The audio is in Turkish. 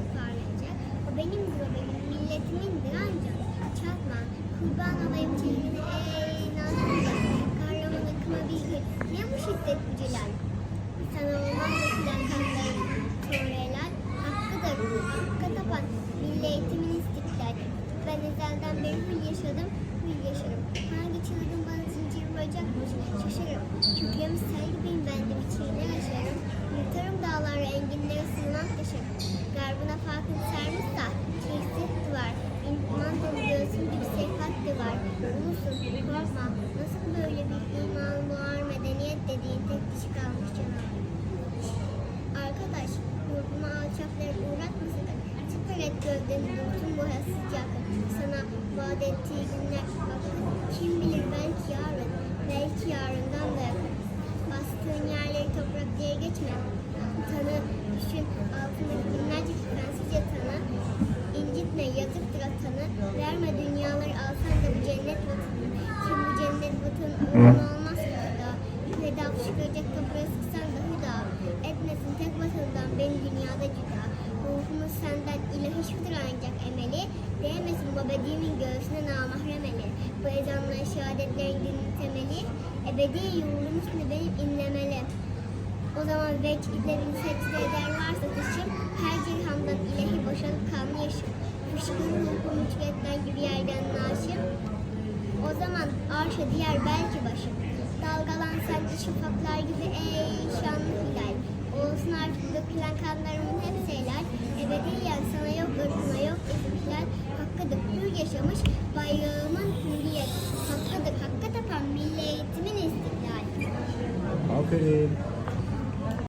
ısrarlayınca o benimdir o benim milletimindir ancak çatma kurban olayım çeyrine ey nazlıca kahraman akıma bildir ne bu şiddet bu celal? Sana olmaz da filan kanlarım sonra helal hakkıdır. Hakka tapan milli eğitimin istiklal ben ezelden beri huy yaşadım huy yaşarım. Hangi çılgın bana zincir vuracakmış şaşarım kükremi sel gibiyim ben de bir çiğne yaşarım. Gövdeni dursun boyasız yakın. Sana vaat ettiği günler bakın. Kim bilir belki yarın, belki yarından da yakın. Bastığın yerleri toprak diye geçme. Tanı, düşün, altındaki binlerce kifensizce tanı. İncitme, yazıktır atanı. Verme dünyaları alsan da bu cennet vatanı. Kim bu cennet vatanı uğruna olmaz ki feda. Feda fışkıracak toprağı sıksan da hüda. Etmesin tek vatandan beni dünyada cüda. Ruhumuz senden ilahi şudur ancak emeli. Değmesin babediğimin göğsüne namahrem eli. Bu ezanla şehadetlerin dinin temeli. Ebedi yurdum üstünde benim inlemeli. O zaman vekillerin secde eder varsa dışım, her cirhamdan ilahi boşalıp kanlı yaşım. Fışkırır ruhum mücvetten gibi yerden naşım. O zaman arşa diğer belki başım. Dalgalan de şafaklar gibi ey şanlı hilal. Yaşamış bayrağımın hürriyet. Hakkıdır hakka tapan milletimin istiklal. Aferin.